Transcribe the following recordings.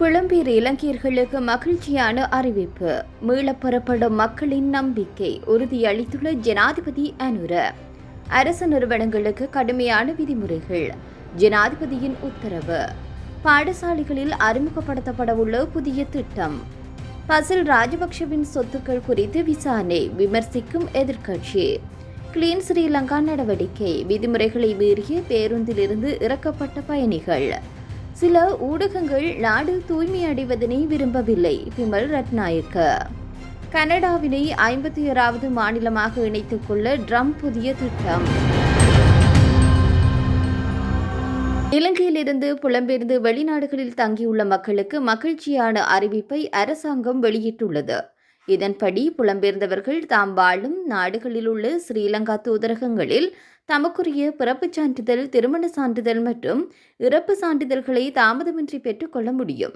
புலம்பெயர் இலங்கையர்களுக்கு மகிழ்ச்சியான அறிவிப்பு. மீளப்பெறப்படும் மக்களின் நம்பிக்கை உறுதியளித்துள்ள ஜனாதிபதி அனுர. அரசு நிறுவனங்களுக்கு கடுமையான விதிமுறைகள். ஜனாதிபதியின் உத்தரவு. பாடசாலைகளில் அறிமுகப்படுத்தப்படவுள்ள புதிய திட்டம். பசில் ராஜபக்ஷவின் சொத்துக்கள் குறித்து விசாரணை விமர்சிக்கும் எதிர்க்கட்சி. கிளீன் ஸ்ரீலங்கா நடவடிக்கை. விதிமுறைகளை மீறிய பேருந்திலிருந்து இறக்கப்பட்ட பயணிகள். சில ஊடகங்கள் நாடு தூய்மை அடைவதனை விரும்பவில்லை. விமல் ரத்நாயக்க. கனடாவினை ஐம்பத்தி ஆறாவது மாநிலமாக இணைத்துக் கொள்ள ட்ரம்ப் புதிய திட்டம். இலங்கையிலிருந்து புலம்பெயர்ந்து வெளிநாடுகளில் தங்கியுள்ள மக்களுக்கு மகிழ்ச்சியான அறிவிப்பை அரசாங்கம் வெளியிட்டுள்ளது. இதன்படி புலம்பெயர்ந்தவர்கள் தாம் வாழும் நாடுகளில் உள்ள ஸ்ரீலங்கா தூதரகங்களில் தமக்குரிய பிறப்புச் சான்றிதழ் திருமண சான்றிதழ் மற்றும் இறப்பு சான்றிதழ்களை தாமதமின்றி பெற்றுக்கொள்ள முடியும்.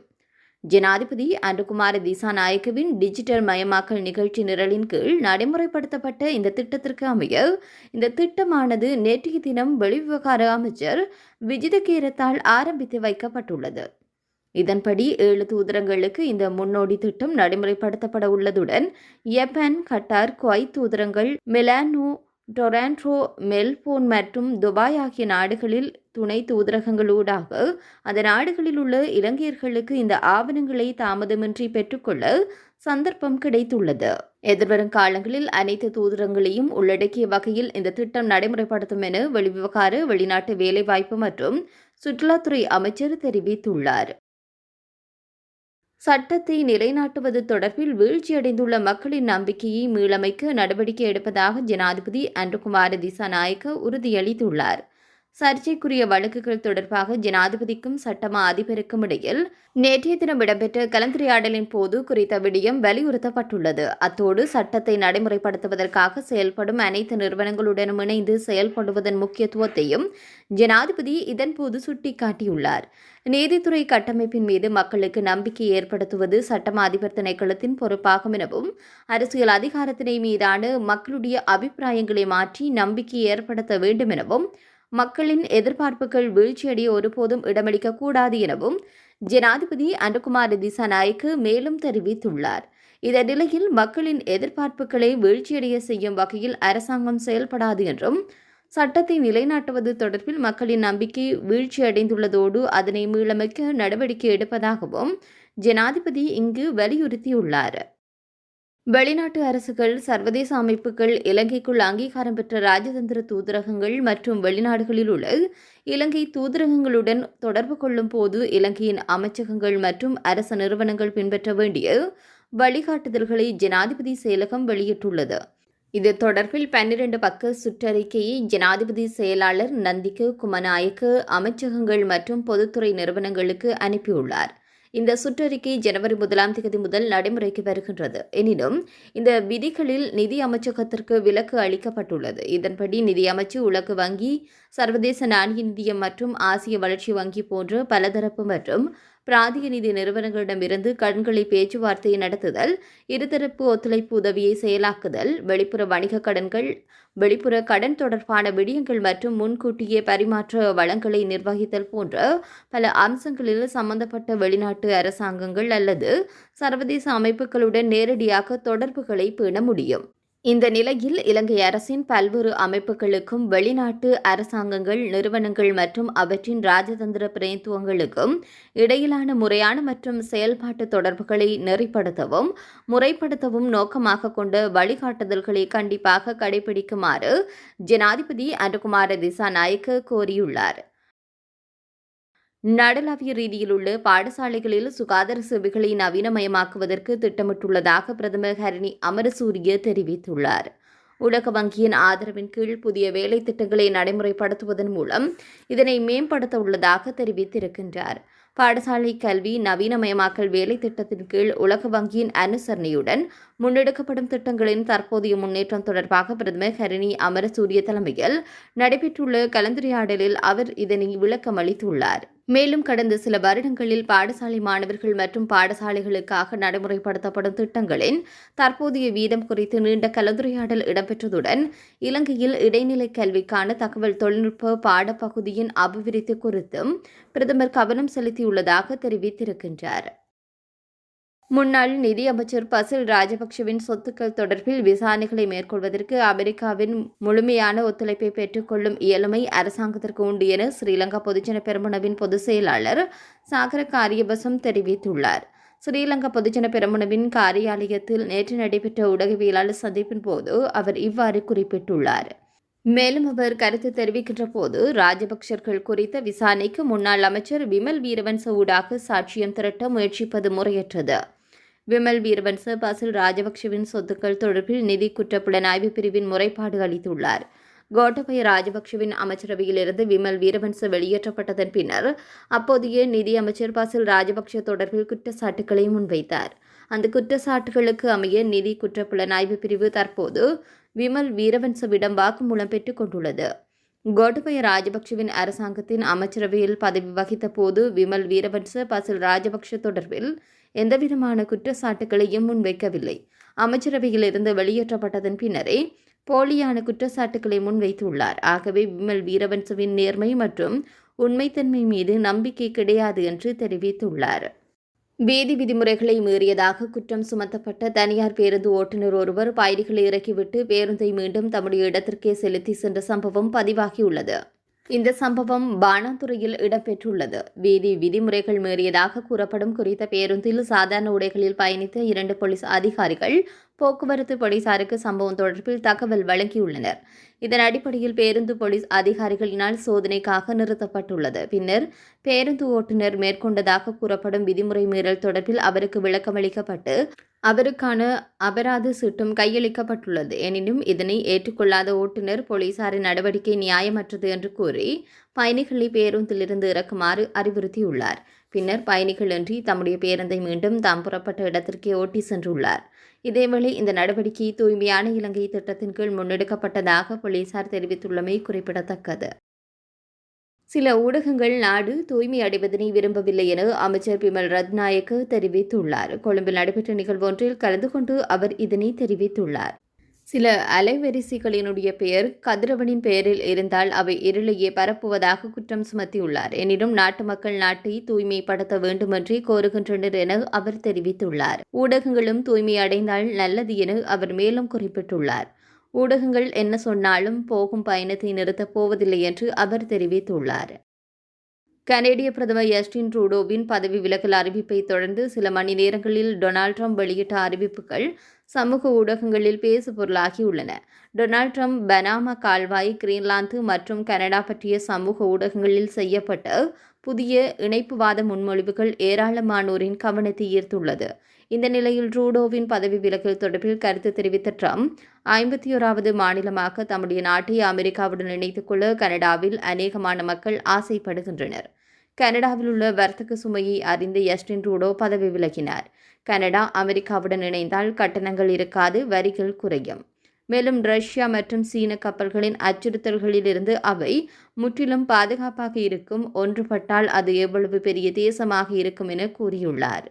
ஜனாதிபதி அன்றுகுமார திசாநாயக்கவின் டிஜிட்டல் மயமாக்கல் நிகழ்ச்சி நிரலின் கீழ் நடைமுறைப்படுத்தப்பட்ட இந்த திட்டத்திற்கு அமைய இந்த திட்டமானது நேற்றைய தினம் வெளிவிவகார அமைச்சர் விஜித கேரத்தால் ஆரம்பித்து வைக்கப்பட்டுள்ளது. இதன்படி ஏழு தூதரங்களுக்கு இந்த முன்னோடி திட்டம் நடைமுறைப்படுத்தப்பட உள்ளதுடன் யப்பன் கட்டார் குவைத் தூதரங்கள் மிலானோ டொராண்ட்ரோ மெல்போர்ன் மற்றும் துபாய் ஆகிய நாடுகளில் துணை தூதரகங்களூடாக அந்த நாடுகளில் உள்ள இலங்கையர்களுக்கு இந்த ஆவணங்களை தாமதமின்றி பெற்றுக்கொள்ள சந்தர்ப்பம் கிடைத்துள்ளது. எதிர்வரும் காலங்களில் அனைத்து தூதரங்களையும் உள்ளடக்கிய வகையில் இந்த திட்டம் நடைமுறைப்படுத்தும் என வெளிவிவகார வெளிநாட்டு வேலைவாய்ப்பு மற்றும் சுற்றுலாத்துறை அமைச்சர் தெரிவித்துள்ளார். சட்டத்தை நிலைநாட்டுவது தொடர்பில் வீழ்ச்சியடைந்துள்ள மக்களின் நம்பிக்கையை மீளமைக்க நடவடிக்கை எடுப்பதாக ஜனாதிபதி அன்றுகுமார திசாநாயக்க உறுதியளித்துள்ளார். சர்ச்சைக்குரிய வழக்குகள் தொடர்பாக ஜனாதிபதிக்கும் சட்டமா அதிபருக்கும் இடையில் நேற்றைய தினம் இடம்பெற்ற கலந்துரையாடலின் போது குறித்த விடயம் வலியுறுத்தப்பட்டுள்ளது. அத்தோடு சட்டத்தை நடைமுறைப்படுத்துவதற்காக செயல்படும் அனைத்து நிறுவனங்களுடனும் இணைந்து செயல்படுவதன் முக்கியத்துவத்தையும் ஜனாதிபதி இதன்போது சுட்டிக்காட்டியுள்ளார். நீதித்துறை கட்டமைப்பின் மீது மக்களுக்கு நம்பிக்கை ஏற்படுத்துவது சட்டமா அதிபர் திணைக்களத்தின் பொறுப்பாகும் எனவும் அரசியல் அதிகாரத்தினை மீதான மக்களுடைய அபிப்பிராயங்களை மாற்றி நம்பிக்கை ஏற்படுத்த வேண்டும் எனவும் மக்களின் எதிர்பார்ப்புகள் வீழ்ச்சியடைய ஒருபோதும் இடமளிக்க கூடாது எனவும் ஜனாதிபதி அனுகுமார் திசாநாயக்கு மேலும் தெரிவித்துள்ளார். இந்த நிலையில் மக்களின் எதிர்பார்ப்புகளை வீழ்ச்சியடைய செய்யும் வகையில் அரசாங்கம் செயல்படாது என்றும் சட்டத்தை நிலைநாட்டுவது தொடர்பில் மக்களின் நம்பிக்கை வீழ்ச்சியடைந்துள்ளதோடு அதனை மீளமைக்க நடவடிக்கை எடுப்பதாகவும் ஜனாதிபதி இங்கு வலியுறுத்தியுள்ளார். வெளிநாட்டு அரசுகள் சர்வதேச அமைப்புகள் இலங்கைக்குள் அங்கீகாரம் பெற்ற ராஜதந்திர தூதரகங்கள் மற்றும் வெளிநாடுகளில் உள்ள இலங்கை தூதரகங்களுடன் தொடர்பு கொள்ளும் போது இலங்கையின் அமைச்சகங்கள் மற்றும் அரச நிறுவனங்கள் பின்பற்ற வேண்டிய வழிகாட்டுதல்களை ஜனாதிபதி செயலகம் வெளியிட்டுள்ளது. இது தொடர்பில் பன்னிரண்டு பக்க சுற்றறிக்கையை ஜனாதிபதி செயலாளர் நந்திக்கு குமநாயக்கு அமைச்சகங்கள் மற்றும் பொதுத்துறை நிறுவனங்களுக்கு அனுப்பியுள்ளார். இந்த சுற்றறிக்கை ஜனவரி முதலாம் தேதி முதல் நடைமுறைக்கு வருகின்றது. எனினும் இந்த விதிகளில் நிதி அமைச்சகத்திற்கு விலக்கு அளிக்கப்பட்டுள்ளது. இதன்படி நிதி அமைச்சு உலக வங்கி சர்வதேச நாணய நிதியம் மற்றும் ஆசிய வளர்ச்சி வங்கி போன்ற பலதரப்பு மற்றும் பிராந்திய நிதி நிறுவனங்களிடமிருந்து கடன்களை பேச்சுவார்த்தை நடத்துதல் இருதரப்பு ஒத்துழைப்பு உதவியை செயலாக்குதல் வெளிப்புற வணிக கடன்கள் வெளிப்புற கடன் தொடர்பான விடயங்கள் மற்றும் முன்கூட்டியே பரிமாற்ற வளங்களை நிர்வகித்தல் போன்ற பல அம்சங்களில் சம்பந்தப்பட்ட வெளிநாட்டு அரசாங்கங்கள் அல்லது சர்வதேச அமைப்புகளுடன் நேரடியாக தொடர்புகளை பேண முடியும். இந்த நிலையில் இலங்கை அரசின் பல்வேறு அமைப்புகளுக்கும் வெளிநாட்டு அரசாங்கங்கள் நிறுவனங்கள் மற்றும் அவற்றின் ராஜதந்திர பிரதித்துவங்களுக்கும் இடையிலான முறையான மற்றும் செயல்பாட்டு தொடர்புகளை நெறிப்படுத்தவும் முறைப்படுத்தவும் நோக்கமாக கொண்ட வழிகாட்டுதல்களை கண்டிப்பாக கடைபிடிக்குமாறு ஜனாதிபதி அனுகுமார திசாநாயக்க கோரியுள்ளார். நடலாவிய ரீதியில் உள்ள பாடசாலைகளில் சுகாதார சேவைகளை நவீனமயமாக்குவதற்கு திட்டமிட்டுள்ளதாக பிரதமர் ஹரணி அமரசூரிய தெரிவித்துள்ளார். உலக வங்கியின் ஆதரவின் கீழ் புதிய வேலை திட்டங்களை நடைமுறைப்படுத்துவதன் மூலம் இதனை மேம்படுத்த உள்ளதாக தெரிவித்திருக்கின்றார். பாடசாலை கல்வி நவீனமயமாக்கல் வேலை திட்டத்தின் கீழ் உலக வங்கியின் அனுசரணையுடன் முன்னெடுக்கப்படும் திட்டங்களின் தற்போதைய முன்னேற்றம் தொடர்பாக பிரதமர் ஹரிணி அமரசூரிய தலைமையில் நடைபெற்றுள்ள கலந்துரையாடலில் அவர் இதனை விளக்கமளித்துள்ளார். மேலும் கடந்த சில வருடங்களில் பாடசாலை மாணவர்கள் மற்றும் பாடசாலைகளுக்காக நடைமுறைப்படுத்தப்படும் திட்டங்களின் தற்போதைய வீதம் குறித்து நீண்ட கலந்துரையாடல் இடம்பெற்றதுடன் இலங்கையில் இடைநிலை கல்விக்கான தகவல் தொழில்நுட்ப பாடப்பகுதியின் அபிவிருத்தி குறித்தும் பிரதமர் கவனம் செலுத்தியுள்ளதாக தெரிவித்திருக்கின்றார். முன்னாள் நிதியமைச்சர் பசில் ராஜபக்சவின் சொத்துக்கள் தொடர்பில் விசாரணைகளை மேற்கொள்வதற்கு அமெரிக்காவின் முழுமையான ஒத்துழைப்பை பெற்றுக்கொள்ளும் இயலுமை அரசாங்கத்திற்கு உண்டு என ஸ்ரீலங்கா பொதுஜன பெருமனவின் பொதுச் செயலாளர் சாகர காரியபசம் தெரிவித்துள்ளார். ஸ்ரீலங்கா பொதுஜன பெருமனவின் காரியாலயத்தில் நேற்று நடைபெற்ற ஊடகவியலாளர் சந்திப்பின் போது அவர் இவ்வாறு குறிப்பிட்டுள்ளார். மேலும் அவர் கருத்து தெரிவிக்கின்ற போது ராஜபக்சர்கள் குறித்த விசாரணைக்கு முன்னாள் அமைச்சர் விமல் வீரவன்ச ஊடாக சாட்சியம் திரட்ட முயற்சிப்பது முறையற்றது. விமல் வீரவன்ச பசில் ராஜபக்சவின் சொத்துக்கள் தொடர்பில் நிதி குற்ற புலனாய்வு பிரிவின் முறைப்பாடு அளித்துள்ளார். கோட்டபய ராஜபக்சவின் அமைச்சரவையிலிருந்து விமல் வீரவன்ச வெளியேற்றப்பட்டதன் பின்னர் அப்போதைய நிதி அமைச்சர் பசில் ராஜபக்ஷ தொடர்பில் குற்றச்சாட்டுக்களை முன்வைத்தார். அந்த குற்றச்சாட்டுகளுக்கு அமைய நிதி குற்ற புலனாய்வு பிரிவு தற்போது விமல் வீரவன்சவிடம் வாக்குமூலம் பெற்றுக் கொண்டுள்ளது. கோட்டபய ராஜபக்சவின் அரசாங்கத்தின் அமைச்சரவையில் பதவி வகித்த போது விமல் வீரவன்ச பசில் ராஜபக்ஷ தொடர்பில் எந்தவிதமான குற்றச்சாட்டுகளையும் முன்வைக்கவில்லை. அமைச்சரவையில் இருந்து வெளியேற்றப்பட்டதன் பின்னரே போலியான குற்றச்சாட்டுகளை முன்வைத்துள்ளார். ஆகவே விமல் வீரவன்சவின் நேர்மை மற்றும் உண்மைத்தன்மை மீது நம்பிக்கை கிடையாது என்று தெரிவித்துள்ளார். வீதி விதிமுறைகளை மீறியதாக குற்றம் சுமத்தப்பட்ட தனியார் பேருந்து ஓட்டுநர் ஒருவர் பயணிகளை இறக்கிவிட்டு பேருந்தை மீண்டும் தம்முடைய இடத்திற்கே செலுத்தி சென்ற சம்பவம் பதிவாகியுள்ளது. இந்த சம்பவம் பானாந்துறையில் இடம்பெற்றுள்ளது. வீதி விதிமுறைகள் மீறியதாக கூறப்படும் குறித்த பேருந்தில் சாதாரண உடைகளில் பயணித்த இரண்டு போலீஸ் அதிகாரிகள் போக்குவரத்து போலீசாருக்கு சம்பவம் தொடர்பில் தகவல் வழங்கியுள்ளனர். இதன் அடிப்படையில் பேருந்து போலீஸ் அதிகாரிகளினால் சோதனைக்காக நிறுத்தப்பட்டுள்ளது. பின்னர் பேருந்து ஓட்டுநர் மேற்கொண்டதாக கூறப்படும் விதிமுறை மீறல் தொடர்பில் அவருக்கு விளக்கமளிக்கப்பட்டு அவருக்கான அபராத சீட்டும் கையளிக்கப்பட்டுள்ளது. எனினும் இதனை ஏற்றுக்கொள்ளாத ஓட்டுநர் போலீசாரின் நடவடிக்கை நியாயமற்றது என்று கூறி பயணிகளை பேருந்திலிருந்து இறக்குமாறு அறிவுறுத்தியுள்ளார். பின்னர் பயணிகளின்றி தம்முடைய பேருந்தை மீண்டும் தாம் புறப்பட்ட இடத்திற்கே ஓட்டி சென்றுள்ளார். இதேவேளை இந்த நடவடிக்கை தூய்மையான இலங்கை திட்டத்தின் கீழ் முன்னெடுக்கப்பட்டதாக போலீசார் தெரிவித்துள்ளமை குறிப்பிடத்தக்கது. சில ஊடகங்கள் நாடு தூய்மை அடைவதனை விரும்பவில்லை என அமைச்சர் பிமல் ரத்நாயக்கு தெரிவித்துள்ளார். கொழும்பில் நடைபெற்ற நிகழ்வொன்றில் கலந்து கொண்டு அவர் இதனை தெரிவித்துள்ளார். சில அலைவரிசைகளினுடைய பெயர் கதிரவனின் பெயரில் இருந்தால் அவை இருளையே பரப்புவதாக குற்றம் சுமத்தியுள்ளார். எனினும் நாட்டு மக்கள் நாட்டை தூய்மைப்படுத்த வேண்டுமென்றே கோருகின்றனர் என அவர் தெரிவித்துள்ளார். ஊடகங்களும் தூய்மை அடைந்தால் நல்லது என அவர் மேலும் குறிப்பிட்டுள்ளார். ஊடகங்கள் என்ன சொன்னாலும் போகும் பயணத்தை நிறுத்தப் போவதில்லை என்று அவர் தெரிவித்துள்ளார். கனேடிய பிரதமர் எஸ்டின் ட்ரூடோவின் பதவி விலகல் அறிவிப்பை தொடர்ந்து சில மணி நேரங்களில் டொனால்ட் ட்ரம்ப் வெளியிட்ட அறிவிப்புகள் சமூக ஊடகங்களில் பேசு பொருளாகியுள்ளன டொனால்ட் ட்ரம்ப் பனாமா கால்வாய் கிரீன்லாந்து மற்றும் கனடா பற்றிய சமூக ஊடகங்களில் செய்யப்பட்ட புதிய இணைப்புவாத முன்மொழிவுகள் ஏராளமானோரின் கவனத்தை ஈர்த்துள்ளது. இந்த நிலையில் ட்ரூடோவின் பதவி விலகல் தொடர்பில் கருத்து தெரிவித்த ட்ரம்ப் ஐம்பத்தி ஓராவது மாநிலமாக தம்முடைய நாட்டை அமெரிக்காவுடன் இணைத்துக் கொள்ள கனடாவில் அநேகமான மக்கள் ஆசைப்படுகின்றனர். கனடாவில் உள்ள வர்த்தக சுமையை அறிந்த எஸ்டின் ட்ரூடோ பதவி விலகினார். கனடா அமெரிக்காவுடன் இணைந்தால் கட்டணங்கள் இருக்காது வரிகள் குறையும். மேலும் ரஷ்யா மற்றும் சீன கப்பல்களின் அச்சுறுத்தல்களிலிருந்து அவை முற்றிலும் பாதுகாப்பாக இருக்கும் ஒன்றுபட்டால் அது எவ்வளவு பெரிய தேசமாக இருக்கும் என கூறியுள்ளார்.